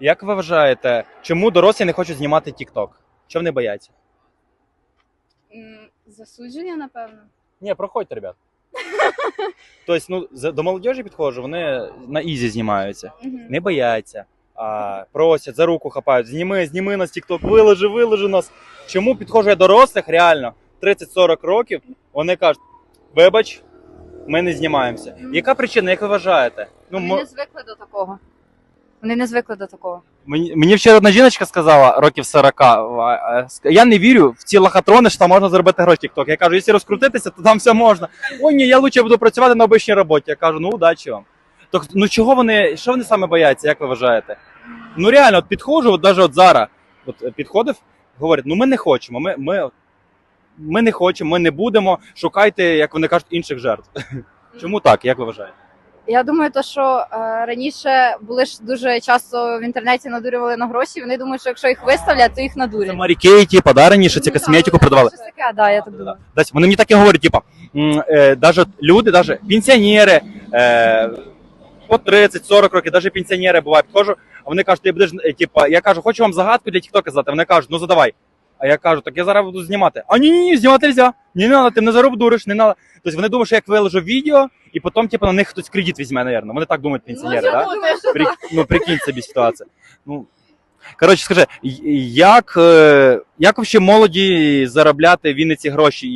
Як ви вважаєте, чому дорослі не хочуть знімати TikTok? Чого вони бояться? М, Засудження, напевно. Ні, проходьте, ребят. Тобто, ну, за- до молодіжі підходжу, вони на ізі знімаються. Мгм. Не бояться, а просять, за руку хапають. Зніми, зніми нас TikTok, виложи, виложи нас. Чому підходжу я дорослих, реально, 30-40 років, вони кажуть, вибач, ми не знімаємося. Яка причина, як ви вважаєте? Ну, Вони мо- не звикли до такого. Вони не звикли до такого. Мені, мені вчора одна жіночка сказала років 40, а, а, ск- я не вірю в ці лохотрони, що там можна заробити гроші TikTok. Я кажу, якщо розкрутитися, то там все можна. Ой, ні, я лучше буду працювати на обичній роботі. Я кажу, ну удачі вам. Так, ну чого вони, що вони саме бояться, як ви вважаєте? Ну реально, от підходжу, от навіть от зараз, от е, підходив, говорять, ну ми не хочемо, ми, ми, ми не хочемо, ми не будемо, шукайте, як вони кажуть, інших жертв. Чому так, як ви вважаєте? Я думаю, то що е, раніше були ж дуже часто в інтернеті надурювали на гроші. Вони думають, що якщо їх виставлять, то їх Це надурять. Марі Кейті, подарені, що ці Ну, косметику продавали. Щось таке, да, я так думаю. Десь вони мені так і говорять, типа, м, е, даже люди, даже пенсіонери, е, по 30-40 років, даже пенсіонери бувають, підходжу, а вони кажуть, ти будеш, е, типа, я кажу, хочу вам загадку для тіктока задати. Вони кажуть, ну задавай. А я кажу, так я зараз буду знімати. А ні, ні, ні, знімати нельзя. Не надо, ти мене заробдуриш, не надо. Тобто вони думають, що як виложу відео, і потім, типу, на них хтось кредит візьме, напевно. Вони так думають пенсіонери, Ну, да? При, ну, прикинь собі ситуацію. Ну, коротше, скажи, як, е, як взагалі молоді заробляти в Вінниці гроші?